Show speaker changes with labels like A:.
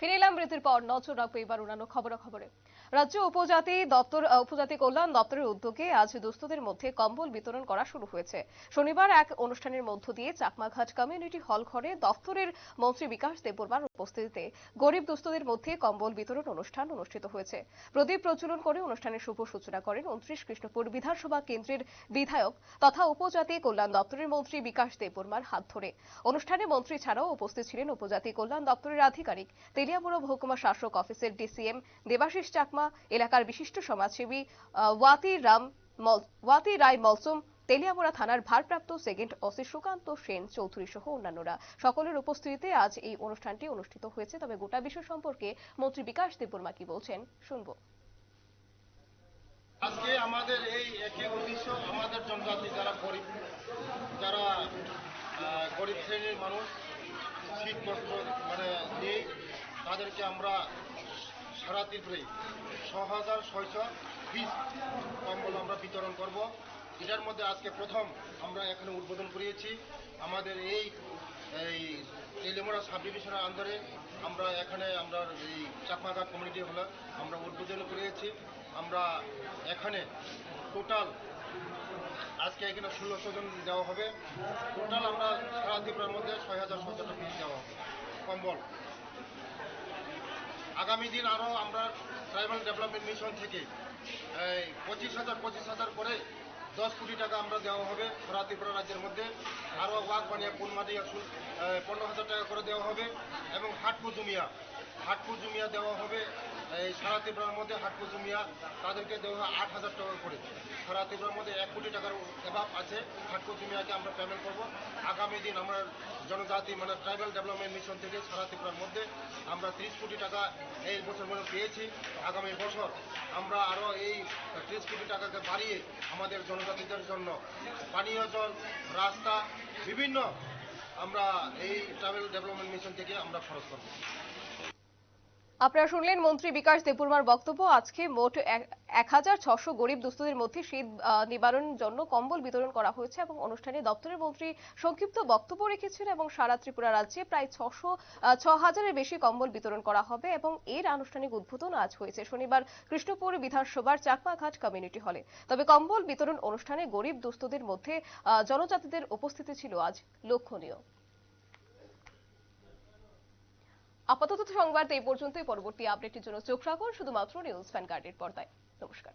A: ফিরে এলাম বিরতির পর নজর রাখব এবার অন্যান্য খবরাখবরে রাজ্য উপজাতি দপ্তর উপজাতি কল্যাণ দপ্তরের উদ্যোগে আজ দুস্থদের মধ্যে কম্বল বিতরণ করা শুরু হয়েছে। শনিবার এক অনুষ্ঠানের মধ্য দিয়ে চাকমাঘাট কমিউনিটি হল ঘরে দপ্তরের মন্ত্রী বিকাশ দেববর্মার উপস্থিতিতে গরিব দুস্থদের মধ্যে কম্বল বিতরণ অনুষ্ঠান অনুষ্ঠিত হয়েছে। প্রদীপ প্রজ্বলন করে অনুষ্ঠানের শুভ সূচনা করেন উনত্রিশ কৃষ্ণপুর বিধানসভা কেন্দ্রের বিধায়ক তথা উপজাতি কল্যাণ দপ্তরের মন্ত্রী বিকাশ দেববর্মার হাত ধরে। অনুষ্ঠানে মন্ত্রী ছাড়াও উপস্থিত ছিলেন উপজাতি কল্যাণ দপ্তরের আধিকারিক তেলিয়ামুড়া মহকুমা শাসক অফিসের ডিসিএম দেবাশিস চাকমা, এলাকার বিশিষ্ট সমাজসেবী ওয়াতি রাম ওয়াতি রায় মলসুম, তেলিয়ামুড়া থানার ভারপ্রাপ্ত সেকেন্ড ওসি সুকান্ত সেন চৌধুরী সহ অন্যান্যরা। সকলের উপস্থিতিতে আজ এই অনুষ্ঠানটি অনুষ্ঠিত হয়েছে। তবে গোটা বিষয় সম্পর্কে মন্ত্রী বিকাশ দেববর্মা কি বলছেন, শুনব।
B: আজকে আমাদের এই একই উদ্দেশ্য আমাদের জনজাতি যারা গরিব যারা গরিব শ্রেণির মানুষ শীত বস্ত্র মানে তাদেরকে আমরা সারা ত্রিপুরে ছ হাজার ছয়শো পিস কম্বল আমরা বিতরণ করব। এটার মধ্যে আজকে প্রথম আমরা এখানে উদ্বোধন করিয়েছি। আমাদের এই এই তেলেমোড়া সাব ডিভিশনের আন্ডারে আমরা এখানে আমরা এই চাকমাঘাট কমিউনিটি হলে আমরা উদ্বোধন করিয়েছি। আমরা এখানে টোটাল আজকে এখানে ষোলোশো জন দেওয়া হবে। টোটাল আমরা সারা ত্রিপুরার মধ্যে ছয় হাজার সতেরোটা পিস দেওয়া হবে কম্বল। আগামী দিন আরও আমরা ট্রাইবাল ডেভেলপমেন্ট মিশন থেকে, এই পঁচিশ হাজার পঁচিশ হাজার করে দশ কোটি টাকা আমরা দেওয়া হবে সারা ত্রিপুরা রাজ্যের মধ্যে। আরও ওয়াক বানিয়া আসুন পনেরো হাজার টাকা করে দেওয়া হবে এবং হাটপুর জুমিয়া হাটপু জুমিয়া দেওয়া হবে। এই সারা ত্রিপুরার মধ্যে হাটপু জুমিয়া তাদেরকে দেওয়া হয় আট হাজার টাকা করে। সারা ত্রিপুরার মধ্যে এক কোটি টাকার অভাব আছে। হাটপু জুমিয়াকে আমরা পেমেন্ট করব। আগামী দিন আমরা জনজাতি মানে ট্রাইবাল ডেভেলপমেন্ট মিশন থেকে সারা ত্রিপুরার মধ্যে আমরা ত্রিশ কোটি টাকা এই বছর মধ্যে পেয়েছি। আগামী বছর আমরা আরও এই ত্রিশ কোটি টাকাকে বাড়িয়ে আমাদের জনজাতিদের জন্য পানীয় জল, রাস্তা, বিভিন্ন আমরা এই ট্রাভেল ডেভেলপমেন্ট মিশন থেকে আমরা খরচ করব।
A: আপনারা শুনলেন মন্ত্রী বিকাশ দেববর্মার বক্তব্য। আজকে মোট এক হাজার ছশো গরিব দুস্থদের মধ্যে শীত আহ, নিবারণের জন্য কম্বল বিতরণ করা হয়েছে এবং অনুষ্ঠানে দপ্তরের মন্ত্রী সংক্ষিপ্ত বক্তব্য রেখেছেন এবং সারা ত্রিপুরা রাজ্যে প্রায় ছশো ছ হাজারের বেশি কম্বল বিতরণ করা হবে এবং এর আনুষ্ঠানিক উদ্বোধন আজ হয়েছে। শনিবার কৃষ্ণপুর বিধানসভার চাকমাঘাট কমিউনিটি হলে। তবে কম্বল বিতরণ অনুষ্ঠানে গরিব দুস্থদের মধ্যে জনজাতিদের উপস্থিতি ছিল আজ। লক্ষণীয়। আপাতত সংবাদ এই পর্যন্তই। পরবর্তী আপডেটের জন্য চোখ রাখুন। শুধুমাত্র নিউজ ফ্যান গার্ডের পর্দায়। নমস্কার।